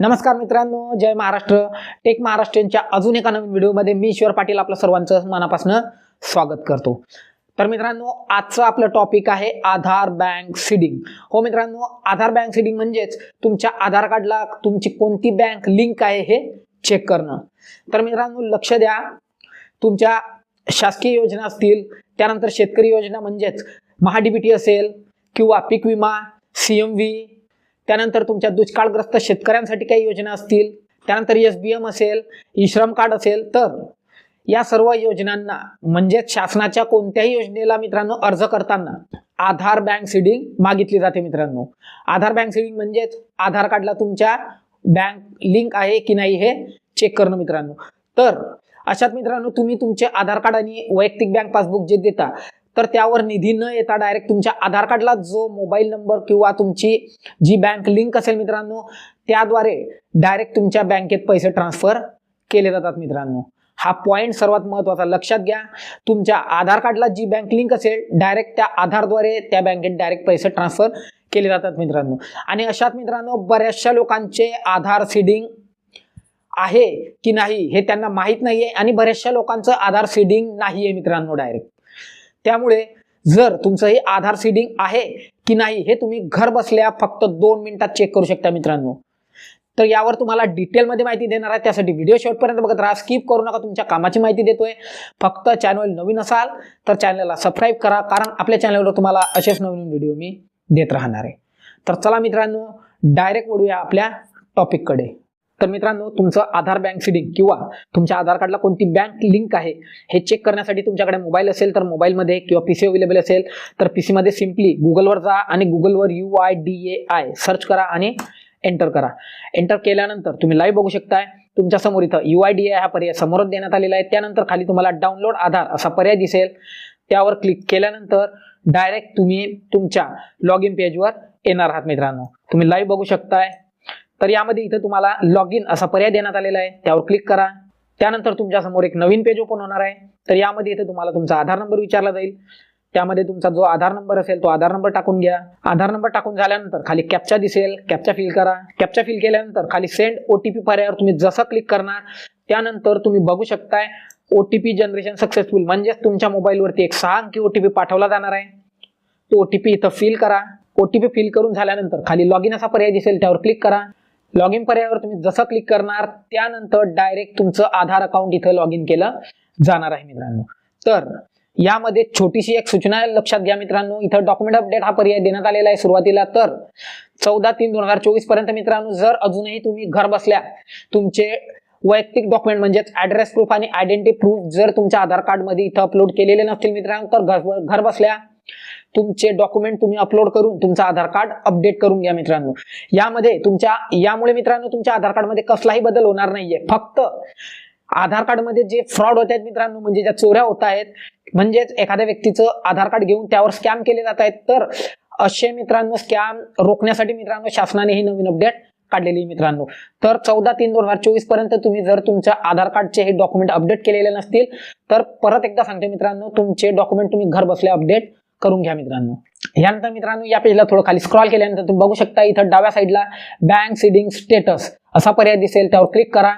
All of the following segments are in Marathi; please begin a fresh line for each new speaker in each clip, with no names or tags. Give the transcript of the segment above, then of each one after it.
नमस्कार मित्रांनो जय महाराष्ट्र. टेक महाराष्ट्रीयनच्या अजून एका नवीन व्हिडिओमध्ये मी ईश्वर पाटील आपलं सर्वांचं मनापासून स्वागत करतो. तर मित्रांनो आजचं आपलं टॉपिक आहे आधार बँक सीडिंग हो मित्रांनो आधार बँक सीडिंग म्हणजेच तुमच्या आधार कार्डला तुमची कोणती बँक लिंक आहे हे चेक करणं. तर मित्रांनो लक्ष द्या. तुमच्या शासकीय योजना असतील त्यानंतर शेतकरी योजना म्हणजेच महाडीबीटी असेल किंवा पीक विमा सी एम व्ही त्यानंतर तुमच्या दुष्काळग्रस्त शेतकऱ्यांसाठी काही योजना असतील त्यानंतर एस बी एम असेल ई श्रम कार्ड असेल तर या सर्व योजनांना म्हणजेच शासनाच्या कोणत्याही योजनेला मित्रांनो अर्ज करताना आधार बँक सीडिंग मागितली जाते मित्रांनो. आधार बँक सीडिंग म्हणजेच आधार कार्डला तुमच्या बँक लिंक आहे की नाही हे चेक करणं मित्रांनो. तर अशात मित्रांनो तुम्ही तुमचे आधार कार्ड आणि वैयक्तिक बँक पासबुक जे देता तर त्यावर निधी न येता डायरेक्ट तुमच्या आधार कार्डला जो मोबाईल नंबर किंवा तुमची जी बँक लिंक असेल मित्रांनो त्याद्वारे डायरेक्ट तुमच्या बँकेत पैसे ट्रान्सफर केले जातात मित्रांनो. हा पॉईंट सर्वात महत्त्वाचा लक्षात घ्या तुमच्या आधार कार्डला जी बँक लिंक असेल डायरेक्ट त्या आधारद्वारे त्या बँकेत डायरेक्ट पैसे ट्रान्सफर केले जातात मित्रांनो. आणि अशात मित्रांनो बऱ्याचशा लोकांचे आधार सीडिंग आहे की नाही हे त्यांना माहीत नाही आहे आणि बऱ्याचशा लोकांचं आधार सीडिंग नाही आहे मित्रांनो डायरेक्ट त्यामुळे जर तुमचं हे आधार सीडिंग आहे की नाही हे तुम्ही घर बसल्या फक्त दोन मिनिटात चेक करू शकता मित्रांनो. तर यावर तुम्हाला डिटेलमध्ये माहिती देणार आहे. त्यासाठी व्हिडिओ शेवटपर्यंत बघत राहा. स्किप करू नका. तुमच्या कामाची माहिती देतोय. फक्त चॅनल नवीन असाल तर चॅनलला सबस्क्राईब करा. कारण आपल्या चॅनलवर तुम्हाला असेच नवीन व्हिडिओ मी देत राहणार आहे. तर चला मित्रांनो डायरेक्ट वळूया आपल्या टॉपिककडे तर मित्रांनो तुमचं आधार बँक सिडिंग किंवा तुमच्या आधार कार्डला कोणती बँक लिंक आहे हे चेक करण्यासाठी तुमच्याकडे मोबाईल असेल तर मोबाईलमध्ये किंवा पी सी अवेलेबल असेल तर पी सीमध्ये सिम्पली गुगलवर जा आणि गुगलवर U I D A I search करा आणि एंटर करा. एंटर केल्यानंतर तुम्ही लाईव्ह बघू शकताय. तुमच्यासमोर इथं यू आय डी आय हा पर्याय समोरच देण्यात आलेला आहे. त्यानंतर खाली तुम्हाला डाउनलोड आधार असा पर्याय दिसेल. त्यावर क्लिक केल्यानंतर डायरेक्ट तुम्ही तुमच्या लॉग इन पेजवर येणार आहात मित्रांनो. तुम्ही लाईव्ह बघू शकताय. तर यामध्ये इथं तुम्हाला लॉग इन असा पर्याय देण्यात आलेला आहे. त्यावर क्लिक करा. त्यानंतर तुमच्यासमोर एक नवीन पेज ओपन होणार आहे. तर यामध्ये इथे तुम्हाला तुमचा आधार नंबर विचारला जाईल. त्यामध्ये तुमचा जो आधार नंबर असेल तो आधार नंबर टाकून घ्या. आधार नंबर टाकून झाल्यानंतर खाली कॅप्चा दिसेल. कॅप्चा फिल करा. कॅप्चा फिल केल्यानंतर खाली सेंड ओ टी पी पर्यायावर तुम्ही जसं क्लिक करणार त्यानंतर तुम्ही बघू शकताय O T P generation successful म्हणजेच तुमच्या मोबाईलवरती एक सहा अंकी ओ टी पी पाठवला जाणार आहे. तो ओ टी पी इथं फिल करा. ओ टी पी फिल करून झाल्यानंतर खाली लॉग इन असा पर्याय दिसेल त्यावर क्लिक करा. लॉग इन पर्यायावर तुम्ही जसं क्लिक करणार त्यानंतर डायरेक्ट तुमचं आधार अकाउंट इथं लॉग इन केलं जाणार आहे मित्रांनो. तर यामध्ये छोटीशी एक सूचना लक्षात घ्या मित्रांनो. इथं डॉक्युमेंट अपडेट हा पर्याय देण्यात आलेला आहे सुरुवातीला. तर चौदा तीन दोन हजार चोवीसपर्यंत मित्रांनो जर अजूनही तुम्ही घर बसल्या तुमचे वैयक्तिक डॉक्युमेंट म्हणजेच ऍड्रेस प्रूफ आणि आयडेंटिटी प्रूफ जर तुमच्या आधार कार्डमध्ये इथं अपलोड केलेले नसतील मित्रांनो तर घर घर बसल्या तुमचे डॉक्युमेंट तुम्ही अपलोड करून तुमचं आधार कार्ड अपडेट करून घ्या मित्रांनो. यामध्ये तुमच्या यामुळे मित्रांनो तुमच्या आधार कार्डमध्ये कसलाही बदल होणार नाहीये. फक्त आधार कार्डमध्ये जे फ्रॉड होत आहेत मित्रांनो म्हणजे ज्या चोऱ्या होत आहेत म्हणजेच एखाद्या व्यक्तीचं आधार कार्ड घेऊन त्यावर स्कॅम केले जात आहेत तर असे मित्रांनो स्कॅम रोखण्यासाठी मित्रांनो शासनाने ही नवीन अपडेट काढलेली आहे मित्रांनो. तर चौदा तीन दोन हजार चोवीसपर्यंत तुम्ही जर तुमच्या आधार कार्डचे हे डॉक्युमेंट अपडेट केलेले नसतील तर परत एकदा सांगते मित्रांनो तुमचे डॉक्युमेंट तुम्ही घर बसल्या अपडेट करून घ्या मित्रांनो. यानंतर मित्रांनो या पेजला थोडं खाली स्क्रॉल केल्यानंतर तुम्ही बघू शकता इथं डाव्या साईडला बँक सिडिंग स्टेटस असा पर्याय दिसेल त्यावर क्लिक करा.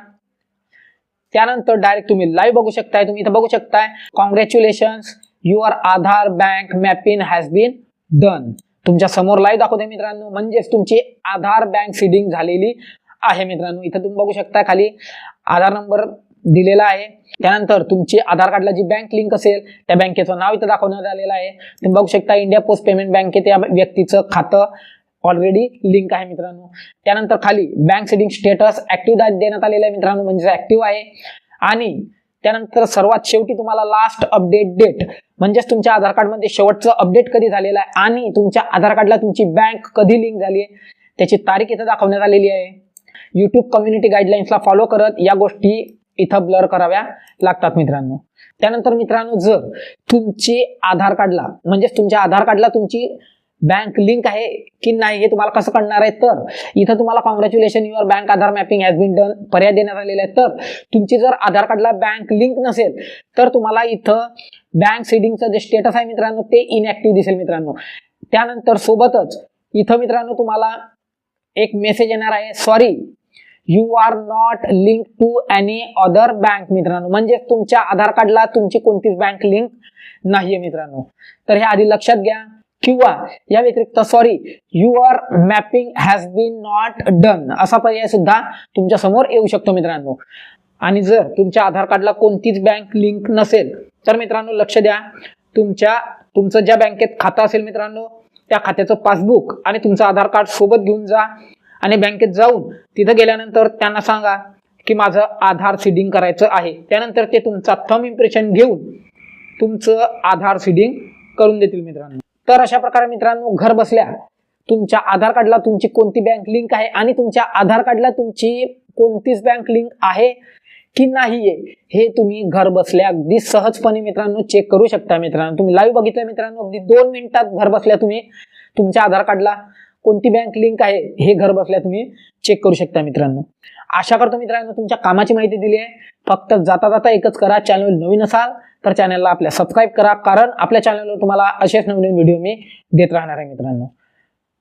त्यानंतर डायरेक्ट तुम्ही लाईव्ह बघू शकताय तुम्ही इथं बघू शकताय congratulation your Aadhaar bank mapping has been done तुमच्यासमोर लाईव्ह दाखवते मित्रांनो म्हणजेच तुमची आधार बँक सिडिंग झालेली आहे मित्रांनो. इथं तुम्ही बघू शकता खाली आधार नंबर दिलेला आहे. त्यानंतर तुमची आधार कार्डला जी बँक लिंक असेल त्या बँकेचं नाव इथं दाखवण्यात आलेलं आहे. तुम्ही बघू शकता इंडिया पोस्ट पेमेंट बँकेत या व्यक्तीचं खातं ऑलरेडी लिंक आहे मित्रांनो. त्यानंतर खाली बँक सेटिंग स्टेटस ऍक्टिव्ह देण्यात आलेलं आहे मित्रांनो म्हणजे ऍक्टिव्ह आहे. आणि त्यानंतर सर्वात शेवटी तुम्हाला लास्ट अपडेट डेट म्हणजेच तुमच्या आधार कार्डमध्ये शेवटचं अपडेट कधी झालेलं आहे आणि तुमच्या आधार कार्डला तुमची बँक कधी लिंक झाली आहे त्याची तारीख इथं दाखवण्यात आलेली आहे. युट्यूब कम्युनिटी गाईडलाईन्सला फॉलो करत या गोष्टी इथं ब्लर कराव्या लागतात मित्रांनो. त्यानंतर मित्रांनो जर तुमची आधार कार्डला म्हणजेच तुमच्या आधार कार्डला तुमची बँक लिंक आहे की नाही हे तुम्हाला कसं कळणार आहे? तर इथं तुम्हाला congratulation your bank Aadhaar mapping has been done पर्याय देण्यात आलेला आहे. तर तुमची जर आधार कार्डला बँक लिंक नसेल तर तुम्हाला इथं बँक सेडिंगचं जे स्टेटस आहे मित्रांनो ते इनॅक्टिव्ह दिसेल मित्रांनो. त्यानंतर सोबतच इथं मित्रांनो तुम्हाला एक मेसेज येणार आहे. Sorry you are not link to any other bank मित्रांनो. म्हणजे तुमच्या आधार कार्डला तुमची कोणतीच बँक लिंक नाहीये मित्रांनो. तर हे आधी लक्षात घ्या. किंवा या व्यतिरिक्त sorry your mapping has been not done असा पर्याय सुद्धा तुमच्यासमोर येऊ शकतो मित्रांनो. आणि जर तुमच्या आधार कार्डला कोणतीच बँक लिंक नसेल तर मित्रांनो लक्ष द्या. तुमच्या तुमचं ज्या बँकेत खातं असेल मित्रांनो त्या खात्याचं पासबुक आणि तुमचं आधार कार्ड सोबत घेऊन जा. आणि बँकेत जाऊन तिथं गेल्यानंतर त्यांना सांगा की माझं आधार सीडिंग करायचं आहे. त्यानंतर ते तुमचा थम इम्प्रेशन घेऊन तुमचं आधार सीडिंग करून देतील मित्रांनो. तर अशा प्रकारे मित्रांनो घर बसल्या तुमच्या आधार कार्डला तुमची कोणती बँक लिंक आहे आणि तुमच्या आधार कार्डला तुमची कोणतीच बँक लिंक आहे की नाहीये हे तुम्ही घर बसल्या अगदी सहजपणे मित्रांनो चेक करू शकता मित्रांनो. तुम्ही लाईव्ह बघितलं मित्रांनो अगदी दोन मिनिटात घर बसल्या तुम्ही तुमच्या आधार कार्डला. कोणती बँक लिंक आहे हे घर बसल्या तुम्ही चेक करू शकता मित्रांनो. आशा करतो मित्रांनो तुमच्या कामाची माहिती दिली आहे. फक्त जाता जाता एकच करा चॅनल नवीन असाल तर चॅनलला आपल्या सबस्क्राईब करा कारण आपल्या चॅनलवर तुम्हाला असेच नवीन व्हिडिओ मी देत राहणार आहे मित्रांनो.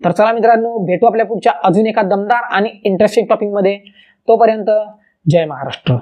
तर चला मित्रांनो भेटू आपल्या पुढच्या अजून एका दमदार आणि इंटरेस्टिंग टॉपिकमध्ये तोपर्यंत जय महाराष्ट्र.